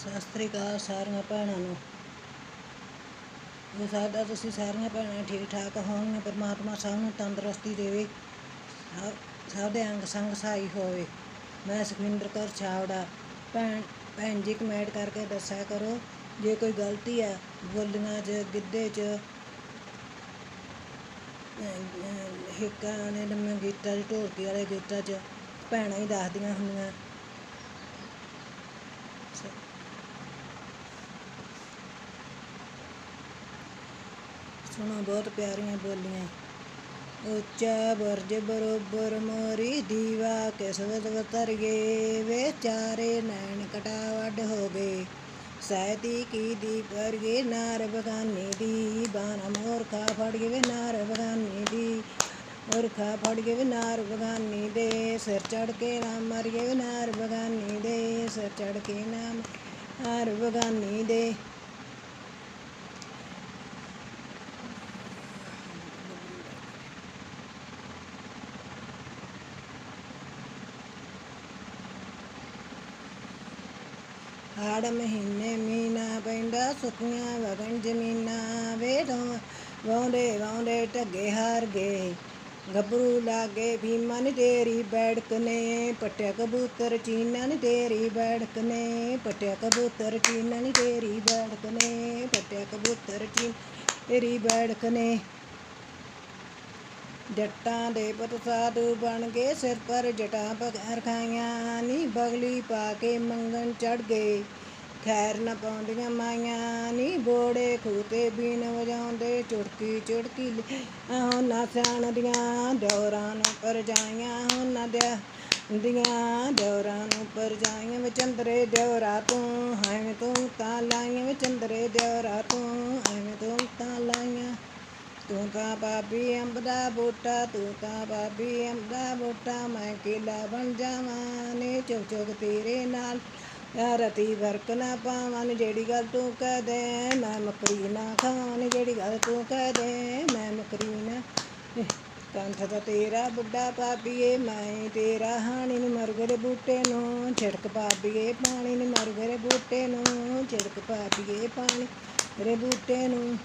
ਸਤਿ ਸ੍ਰੀ ਅਕਾਲ ਸਾਰੀਆਂ ਭੈਣਾਂ ਨੂੰ। ਇਹ ਸਾਡਾ ਤੁਸੀਂ ਸਾਰੀਆਂ ਭੈਣਾਂ ਠੀਕ ਠਾਕ ਹੋਣਗੀਆਂ ਪਰਮਾਤਮਾ ਸਭ ਨੂੰ ਤੰਦਰੁਸਤੀ ਦੇਵੇ, ਸਭ ਸਭ ਦੇ ਅੰਗ ਸੰਗ ਸਹਾਈ ਹੋਵੇ। ਮੈਂ ਸੁਖਵਿੰਦਰ ਕੌਰ ਛਾਵੜਾ ਭੈਣ ਭੈਣ ਜੀ ਕਮੈਂਟ ਕਰਕੇ ਦੱਸਿਆ ਕਰੋ, ਜੇ ਕੋਈ ਗਲਤੀ ਆ ਬੋਲੀਆਂ 'ਚ, ਗਿੱਧੇ 'ਚ ਹਿੱਕਾਂ ਵਾਲੇ ਲੰਮੇ ਗੀਤਾਂ 'ਚ ਢੋਲਕੀ ਵਾਲੇ ਗੀਤਾਂ 'ਚ ਭੈਣਾਂ ਹੀ ਦੱਸਦੀਆਂ ਹੁੰਦੀਆਂ। ਸੁਣੋ ਬਹੁਤ ਪਿਆਰੀਆਂ ਬੋਲੀਆਂ। ਉੱਚਾ ਬਰਜ ਬਰੋਬਰ ਮੋਰੀ ਦੀਵਾ ਕਿਸਵਤ ਵਤਰ ਗਏ ਵੇ ਨੈਣ ਕਟਾ ਹੋ ਗਏ। ਸਹਿਤੀ ਕੀ ਦੀ ਪਰ ਨਾਰ ਬਗਾਨੀ ਦੀ, ਬਾਣਾ ਮੋਰਖਾ ਫੜ ਗਏ ਵੇ ਨਾਰ ਬਗਾਨੀ ਦੀ। ਮੋਰਖਾ ਫੜ ਗਏ ਵੇ ਨਾਰ ਬਗਾਨੀ ਦੇ, ਸਿਰ ਚੜ ਕੇ ਨਾ ਮਰ ਗਏ ਵੇ ਨਾਰ ਬਗਾਨੀ ਦੇ, ਸਿਰ ਚੜ ਕੇ ਨਾ ਨਾਰ ਬਗਾਨੀ ਦੇ। ਹਾੜ ਮਹੀਨੇ ਮੀਨਾ ਪੈਂਦਾ ਸੁੱਕੀਆਂ ਵਗਣ ਜ਼ਮੀਨਾਂ ਵੇ ਢੋਂ ਵਾਉਂਦੇ ਵਾਉਂਦੇ ਢੱਗੇ ਹਾਰ ਗਏ। ਗੱਭਰੂ ਲਾਗੇ ਭੀਮਾ ਨੀ ਤੇਰੀ ਬੈੜਕ ਨੇ ਪਟਿਆ ਕਬੂਤਰ ਚੀਨਨ ਤੇਰੀ ਬੈੜਕ ਨੇ ਪਟਿਆ ਕਬੂਤਰ ਚੀਨਨ ਤੇਰੀ ਬੈੜਕ ਨੇ ਪਟਿਆ ਕਬੂਤਰ ਚੀਨ ਤੇਰੀ ਬੈੜਕ ਨੇ। ਜੱਟਾਂ ਦੇ ਪੁੱਤ ਸਾਧੂ ਬਣ ਗਏ। ਸਿਰ ਪਰ ਜਟਾਂ ਪਗਰ ਖਾਈਆਂ ਨੀ ਬਗਲੀ ਪਾ ਕੇ ਮੰਗਣ ਚੜ ਗਏ। ਖੈਰ ਨਾ ਪਾਉਂਦੀਆਂ ਮਾਈਆਂ ਨੀ ਬੋੜੇ ਖੂਤੇ ਬੀਨ ਵਜਾਉਂਦੇ। ਚੁੜਕੀ ਚੁੜਕੀ ਆਹ ਨਾ ਸਿਆਣ ਦੀਆਂ ਡੋਰਾਂ ਨੂੰ ਪਰ ਜਾਈਆਂ ਉਹਨਾਂ ਦੇ ਦੀਆਂ ਡੋਰਾਂ ਨੂੰ ਪਰ ਜਾਈਆਂ ਵੇ ਚੰਦਰੇ ਡੋਰਾ ਤੂੰ, ਐਵੇਂ ਤੂੰ ਤਾਂ ਲਾਈਆਂ। ਵੇ ਚੰਦਰੇ ਡੋਰਾ ਤੂੰ, ਐਵੇਂ ਤੂੰ ਤਾਂ ਤੂੰ ਤਾਂ ਬਾਬੀ ਅੰਬ ਦਾ ਬੂਟਾ, ਤੂੰ ਤਾਂ ਬਾਬੀ ਅੰਬ ਦਾ ਬੂਟਾ, ਮੈਂ ਕਿਲਾ ਬਣ ਜਾਵਾਂ ਨੇ ਚੁੱਕ ਚੁੱਕ ਤੇਰੇ ਨਾਲ। ਰਤੀ ਵਰਕ ਨਾ ਪਾਵਾਂ ਜਿਹੜੀ ਗੱਲ ਤੂੰ ਕਹਿ ਮੈਂ ਮਕਰੀ ਨਾ ਖਾਣ ਜਿਹੜੀ ਗੱਲ ਤੂੰ ਕਹਿ ਦੇ ਮੈਂ ਮਕਰੀ ਨਾ। ਕੰਠ ਦਾ ਤੇਰਾ ਬੁੱਢਾ ਪਾਪੀਏ ਮੈਂ ਤੇਰਾ ਹਾਣੀ ਨੀ ਮਰਗਰੇ ਬੂਟੇ ਨੂੰ। ਛਿੜਕ ਪਾਪੀਏ ਪਾਣੀ ਨੀ ਮਰਗਰੇ ਬੂਟੇ ਨੂੰ, ਛਿੜਕ ਪਾਪੀਏ ਪਾਣੀ ਰੇ ਬੂਟੇ ਨੂੰ।